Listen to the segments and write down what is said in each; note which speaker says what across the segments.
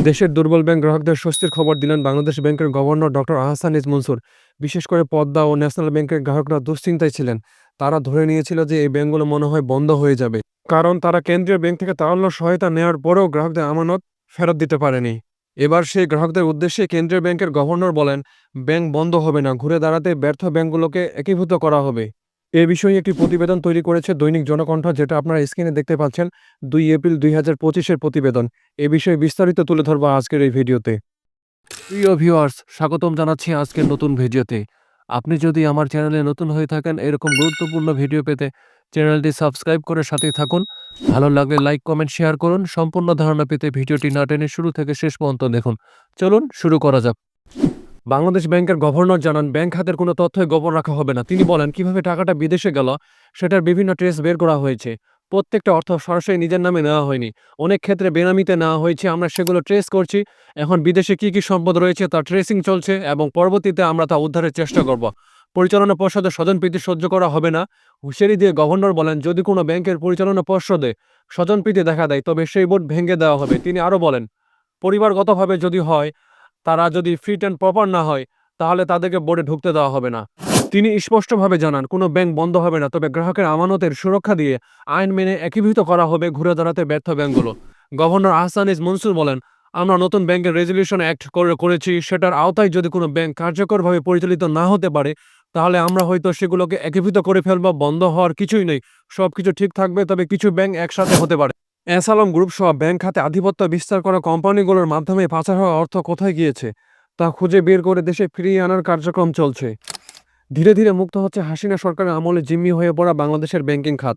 Speaker 1: দেশের দুর্বল ব্যাংক গ্রাহকদের স্বস্তির খবর দিলেন বাংলাদেশ ব্যাংকের গভর্নর ডক্টর আহসান ইজ মনসুর। বিশেষ করে পদ্মা ও ন্যাশনাল ব্যাংকের গ্রাহকরা দুশ্চিন্তায় ছিলেন। তারা ধরে নিয়েছিল যে এই ব্যাংকগুলো মনে হয় বন্ধ হয়ে যাবে। কারণ তারা কেন্দ্রীয় ব্যাংক থেকে তারল্য সহায়তা নেওয়ার পরেও গ্রাহকদের আমানত ফেরত দিতে পারেনি। এবার সেই গ্রাহকদের উদ্দেশ্যে কেন্দ্রীয় ব্যাংকের গভর্নর বলেন, ব্যাংক বন্ধ হবে না, ঘুরে দাঁড়াতে ব্যর্থ ব্যাংকগুলোকে একীভূত করা হবে। এ বিষয়ে একটি প্রতিবেদন তৈরি করেছে দৈনিক জনকণ্ঠ, যেটা আপনারা স্ক্রিনে দেখতে পাচ্ছেন। দুই এপ্রিল দুই হাজার পঁচিশের প্রতিবেদন। এ বিষয়ে বিস্তারিত তুলে ধরবো আজকের এই ভিডিওতে। প্রিয় ভিউয়ার্স স্বাগতম জানাচ্ছি আজকের নতুন ভিডিওতে। আপনি যদি আমার চ্যানেলে নতুন হয়ে থাকেন, এরকম গুরুত্বপূর্ণ ভিডিও পেতে চ্যানেলটি সাবস্ক্রাইব করে সাথেই থাকুন। ভালো লাগলে লাইক, কমেন্ট, শেয়ার করুন। সম্পূর্ণ ধারণা পেতে ভিডিওটি না টেনে শুরু থেকে শেষ পর্যন্ত দেখুন। চলুন শুরু করা যাক। বাংলাদেশ ব্যাংকের গভর্নর জানান, ব্যাংক খাতের কোনো তথ্যই গোপন রাখা হবে না। তিনি বলেন, কীভাবে টাকাটা বিদেশে গেল, সেটার বিভিন্ন ট্রেস বের করা হয়েছে। প্রত্যেকটা অর্থ সরাসরি নিজের নামে নেওয়া হয়নি। অনেক ক্ষেত্রে বেনামিতে নেওয়া হয়েছে, আমরা সেগুলো ট্রেস করছি। এখন বিদেশে কি কি সম্পদ রয়েছে তা ট্রেসিং চলছে এবং পরবর্তীতে আমরা তা উদ্ধারের চেষ্টা করব। পরিচালনা পর্ষদে স্বজনপ্রীতি সহ্য করা হবে না। হুঁশিয়ারি দিয়ে গভর্নর বলেন, যদি কোনো ব্যাংকের পরিচালনা পর্ষদে স্বজনপ্রীতি দেখা দেয়, তবে সেই বোর্ড ভেঙে দেওয়া হবে। তিনি আরও বলেন, পরিবারগতভাবে যদি হয় তারা যদি ফিট অ্যান্ড প্রপার না হয়, তাহলে তাদেরকে বোর্ডে ঢুকতে দেওয়া হবে না। তিনি স্পষ্টভাবে জানান, কোনো ব্যাংক বন্ধ হবে না, তবে গ্রাহকের আমানতের সুরক্ষা দিয়ে আইন মেনে একীভূত করা হবে ঘুরে দাঁড়াতে ব্যর্থ ব্যাংকগুলো। গভর্নর আহসান মনসুর বলেন, আমরা নতুন ব্যাংকের রেজলিউশন অ্যাক্ট করে করেছি, সেটার আওতায় যদি কোনো ব্যাংক কার্যকরভাবে পরিচালিত না হতে পারে, তাহলে আমরা হয়তো সেগুলোকে একীভূত করে ফেলব, বন্ধ হওয়ার কিছুই নেই। সব কিছু ঠিক থাকবে, তবে কিছু ব্যাংক একসাথে হতে পারে। অ্যাসালম গ্রুপ সহ ব্যাংক খাতে আধিপত্য বিস্তার করা কোম্পানিগুলোর মাধ্যমে পাচার হওয়া অর্থ কোথায় গিয়েছে, তা খুঁজে বের করে দেশে ফিরিয়ে আনার কার্যক্রম চলছে। ধীরে ধীরে মুক্ত হচ্ছে হাসিনা সরকারের আমলে জিম্মি হয়ে পড়া বাংলাদেশের ব্যাংকিং খাত।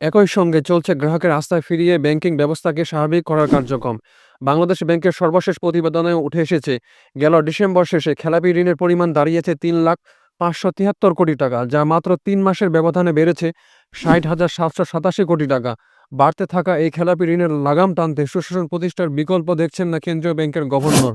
Speaker 1: একই সঙ্গে চলছে গ্রাহকের আস্থায় ফিরিয়ে ব্যাংকিং ব্যবস্থাকে স্বাভাবিক করার কার্যক্রম। বাংলাদেশ ব্যাংকের সর্বশেষ প্রতিবেদনে উঠে এসেছে, গেল ডিসেম্বর শেষে খেলাপি ঋণের পরিমাণ দাঁড়িয়েছে তিন লাখ পাঁচশো তিয়াত্তর কোটি টাকা, যা মাত্র তিন মাসের ব্যবধানে বেড়েছে ষাট হাজার সাতশো সাতাশি কোটি টাকা। বাড়তে থাকা এই খেলাপি ঋণের লাগাম টানতে সুশাসন প্রতিষ্ঠার বিকল্প দেখছেন না কেন্দ্রীয় ব্যাংকের গভর্নর।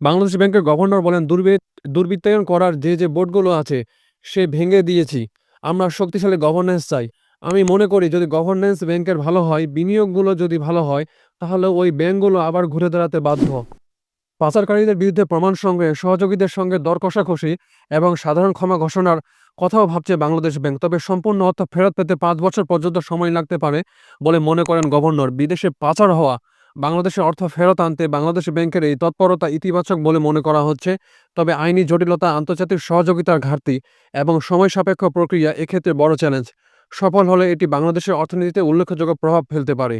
Speaker 1: বাংলাদেশ ব্যাংকের গভর্নর বলেন দুর্বৃত দুর্বৃত্তায়ন করার যে যে বোর্ডগুলো আছে, সে ভেঙে দিয়েছি। আমরা শক্তিশালী গভর্নেন্স চাই। আমি মনে করি, যদি গভর্নেন্স ব্যাংকের ভালো হয়, বিনিয়োগগুলো যদি ভালো হয়, তাহলে ওই ব্যাংকগুলো আবার ঘুরে দাঁড়াতে বাধ্য। পাচারকারীদের বিরুদ্ধে প্রমাণ সঙ্গে সহযোগীদের সঙ্গে দর কষাকষি এবং সাধারণ ক্ষমা ঘোষণার কথাও ভাবছে বাংলাদেশ ব্যাংক। তবে সম্পূর্ণ অর্থ ফেরত পেতে পাঁচ বছর পর্যন্ত সময় লাগতে পারে বলে মনে করেন গভর্নর। বিদেশে পাচার হওয়া, বাংলাদেশের অর্থ ফেরত আনতে বাংলাদেশ ব্যাংকের এই তৎপরতা ইতিবাচক বলে মনে করা হচ্ছে। তবে আইনি জটিলতা, আন্তর্জাতিক সহযোগিতার ঘাটতি এবং সময় সাপেক্ষ প্রক্রিয়া এক্ষেত্রে বড় চ্যালেঞ্জ। সফল হলে এটি বাংলাদেশের অর্থনীতিতে উল্লেখযোগ্য প্রভাব ফেলতে পারে।